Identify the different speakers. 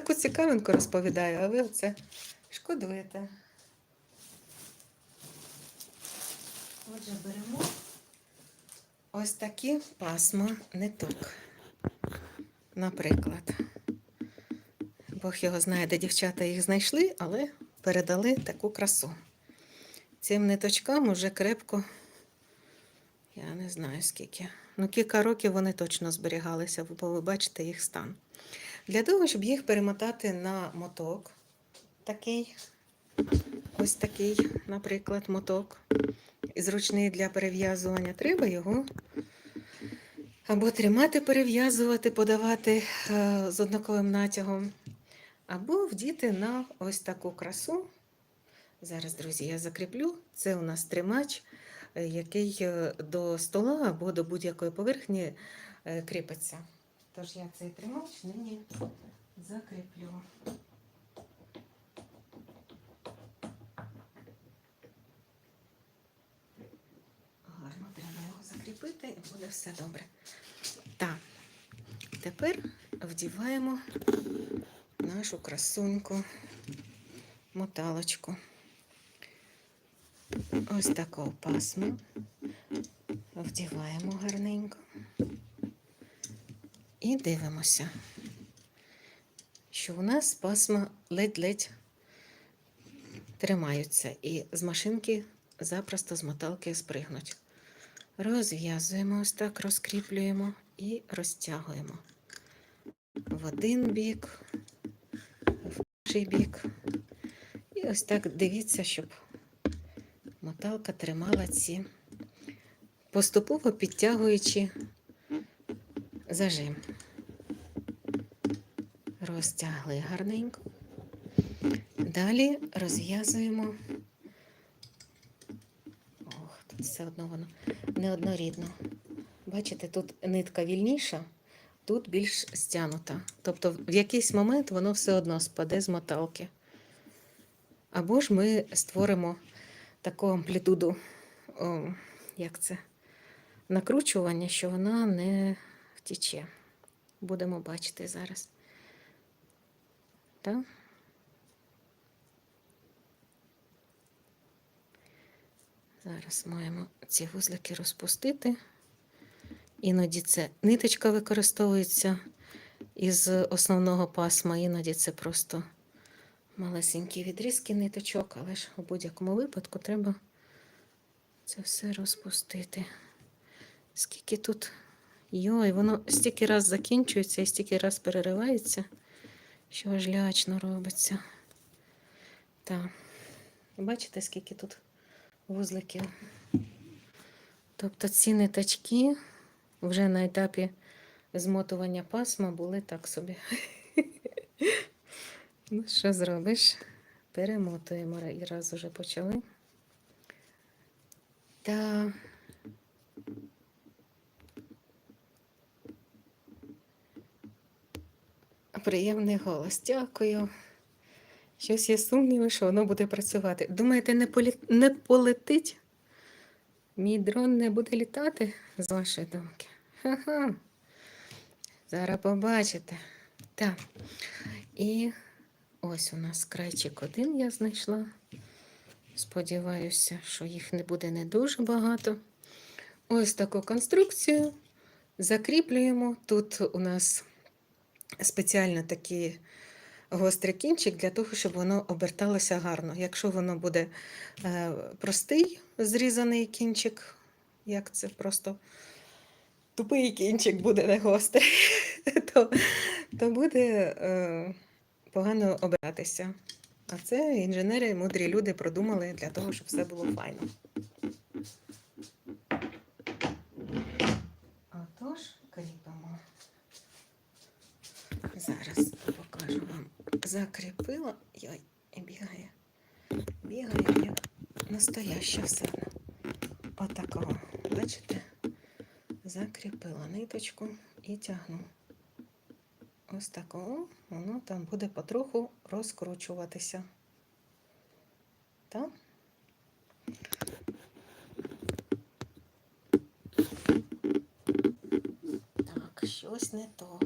Speaker 1: таку цікавинку розповідаю, а ви оце шкодуєте. Отже, беремо ось такі пасма ниток. Наприклад. Бог його знає, де дівчата їх знайшли, але передали таку красу. Цим ниточкам уже крепко, я не знаю скільки. Ну, кілька років вони точно зберігалися, бо ви бачите їх стан. Для того, щоб їх перемотати на моток, такий, ось такий, наприклад, моток, зручний для перев'язування, треба його або тримати, перев'язувати, подавати е, з однаковим натягом, або вдіти на ось таку красу. Зараз, друзі, я закріплю. Це у нас тримач, е, який е, до стола або до будь-якої поверхні кріпиться. Тож я цей тримач нині закріплю. Гарно треба його закріпити і буде все добре. Так, тепер вдіваємо нашу красуньку моталочку. Ось таку пасму вдіваємо гарненько і дивимося, що у нас пасма ледь-ледь тримаються, і з машинки запросто з моталки спригнуть. Розв'язуємо ось так, розкріплюємо і розтягуємо в один бік, в інший бік. І ось так дивіться, щоб моталка тримала ці, поступово підтягуючи зажим. Розтягли гарненько. Далі розв'язуємо. Ох, тут все одно воно неоднорідно. Бачите, тут нитка вільніша, тут більш стянута. Тобто в якийсь момент воно все одно спаде з моталки. Або ж ми створимо таку амплітуду, о, як це, накручування, що вона не втіче. Будемо бачити зараз. Так? Зараз маємо ці вузлики розпустити. Іноді це ниточка використовується із основного пасма, іноді це просто малесенькі відрізки ниточок, але ж у будь-якому випадку треба це все розпустити. Скільки тут. Йой, воно стільки раз закінчується і стільки раз переривається, що аж лячно робиться. Так. Бачите, скільки тут вузликів? Тобто ці ниточки вже на етапі змотування пасма були так собі. Ну, що зробиш? Перемотуємо і раз уже почали. Та приємний голос. Дякую. Щось є сумніви, що воно буде працювати. Думаєте, не, полі... не полетить? Мій дрон не буде літати з вашої думки. Ха-ха. Зараз побачите. Так. І ось у нас крайчик один я знайшла. Сподіваюся, що їх не буде не дуже багато. Ось таку конструкцію закріплюємо. Тут у нас спеціально такий гострий кінчик для того, щоб воно оберталося гарно. Якщо воно буде е, простий зрізаний кінчик, як це просто тупий кінчик буде не гострий, то, то буде е, погано обиратися. А це інженери, мудрі люди продумали для того, щоб все було файно. Закріпила. Йой, і бігає. Бігає як настояща все. Отакого. Бачите? Закріпила ниточку і тягну. Ось такого воно там буде потроху розкручуватися. Так? Так, щось не то.